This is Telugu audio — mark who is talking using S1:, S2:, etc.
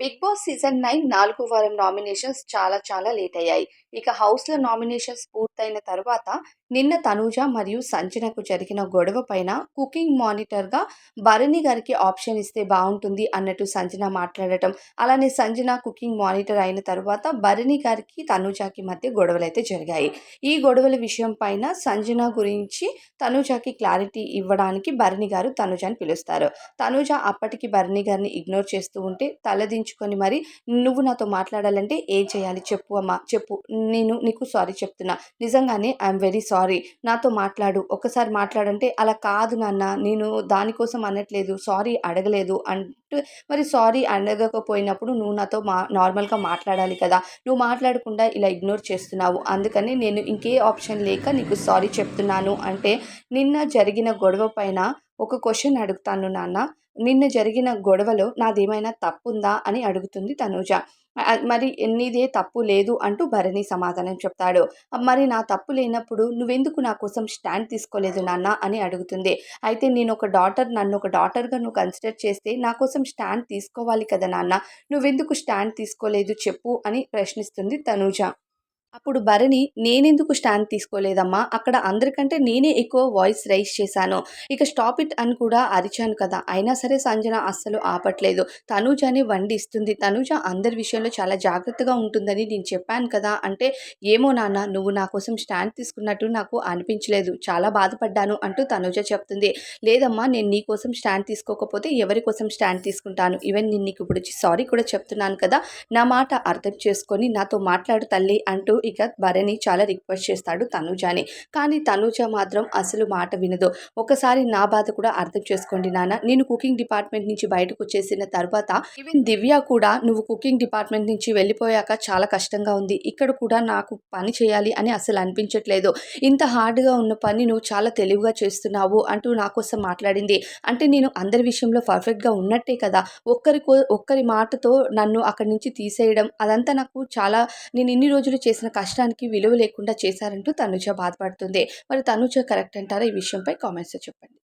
S1: బిగ్ బాస్ సీజన్ నైన్ నాలుగు వారం నామినేషన్స్ చాలా చాలా లేట్ అయ్యాయి. ఇక హౌస్లో నామినేషన్స్ పూర్తయిన తర్వాత నిన్న తనూజ మరియు సంజనకు జరిగిన గొడవ పైన కుకింగ్ మానిటర్గా భరణి గారికి ఆప్షన్ ఇస్తే బాగుంటుంది అన్నట్టు సంజన మాట్లాడటం. అలానే సంజన కుకింగ్ మానిటర్ అయిన తర్వాత భరణి గారికి తనూజకి మధ్య గొడవలు అయితే జరిగాయి. ఈ గొడవల విషయం పైన సంజన గురించి తనూజకి క్లారిటీ ఇవ్వడానికి భరణి గారు తనూజని పిలుస్తారు. తనూజ అప్పటికి భరణి గారిని ఇగ్నోర్ చేస్తూ ఉంటే తలదించుకొని మరి నువ్వు నాతో మాట్లాడాలంటే ఏం చేయాలి? చెప్పు అమ్మా చెప్పు. నేను నీకు సారీ చెప్తున్నా. నిజంగానే ఐఎమ్ వెరీ సారీ. నాతో మాట్లాడు. ఒకసారి మాట్లాడంటే అలా కాదు నాన్న. నేను దానికోసం అనట్లేదు. సారీ అడగలేదు అండ్ మరి సారీ అడగకపోయినప్పుడు నువ్వు నాతో మా నార్మల్గా మాట్లాడాలి కదా. నువ్వు మాట్లాడకుండా ఇలా ఇగ్నోర్ చేస్తున్నావు. అందుకని నేను ఇంకే ఆప్షన్ లేక నీకు సారీ చెప్తున్నాను. అంటే నిన్న జరిగిన గొడవ పైన ఒక క్వశ్చన్ అడుగుతాను నాన్న. నిన్న జరిగిన గొడవలో నాదేమైనా తప్పుందా అని అడుగుతుంది తనూజ. మరి నీదే తప్పు లేదు అంటూ భరణి సమాధానం చెప్తాడు. మరి నా తప్పు లేనప్పుడు నువ్వెందుకు నా కోసం స్టాండ్ తీసుకోలేదు నాన్న అని అడుగుతుంది. అయితే నేను ఒక డాటర్ నన్ను ఒక డాటర్గా నువ్వు కన్సిడర్ చేస్తే నా కోసం స్టాండ్ తీసుకోవాలి కదా నాన్న. నువ్వెందుకు స్టాండ్ తీసుకోలేదు చెప్పు అని ప్రశ్నిస్తుంది తనూజ. అప్పుడు భరణి నేనెందుకు స్టాండ్ తీసుకోలేదమ్మా? అక్కడ అందరికంటే నేనే ఎక్కువ వాయిస్ రైజ్ చేశాను. ఇక స్టాప్ ఇట్ అని కూడా అరిచాను కదా. అయినా సరే సంజన అస్సలు ఆపట్లేదు. తనూజని వండిస్తుంది తనూజ అందరి విషయంలో చాలా జాగ్రత్తగా ఉంటుందని నేను చెప్పాను కదా. అంటే ఏమో నాన్న నువ్వు నా కోసం స్టాండ్ తీసుకున్నట్టు నాకు అనిపించలేదు. చాలా బాధపడ్డాను అంటూ తనూజ చెప్తుంది. లేదమ్మా నేను నీ కోసం స్టాండ్ తీసుకోకపోతే ఎవరి కోసం స్టాండ్ తీసుకుంటాను? ఈవెన్ నేను నీకు ఇప్పుడు సారీ కూడా చెప్తున్నాను కదా. నా మాట అర్థం చేసుకొని నాతో మాట్లాడు తల్లి అంటూ ఇక భరణి చాలా రిక్వెస్ట్ చేస్తాడు తనుజాని. కానీ తనూజ మాత్రం అసలు మాట వినదు. ఒకసారి నా బాధ కూడా అర్థం చేసుకోండి నాన్న. నేను కుకింగ్ డిపార్ట్మెంట్ నుంచి బయటకు వచ్చేసిన తర్వాత ఈవెన్ దివ్య కూడా నువ్వు కుకింగ్ డిపార్ట్మెంట్ నుంచి వెళ్ళిపోయాక చాలా కష్టంగా ఉంది. ఇక్కడ కూడా నాకు పని చేయాలి అని అసలు అనిపించట్లేదు. ఇంత హార్డ్గా ఉన్న పని నువ్వు చాలా తెలివిగా చేస్తున్నావు అంటూ నా కోసం మాట్లాడింది. అంటే నేను అందరి విషయంలో పర్ఫెక్ట్గా ఉన్నట్టే కదా. ఒక్కరికో ఒక్కరి మాటతో నన్ను అక్కడి నుంచి తీసేయడం అదంతా నాకు చాలా నేను ఇన్ని రోజులు చేసిన కష్టానికి విలువ లేకుండా చేశారంటూ తనుజ బాధపడుతుంది. మరి తనుజ కరెక్ట్ అంటారా? ఈ విషయంపై కామెంట్స్ చెప్పండి.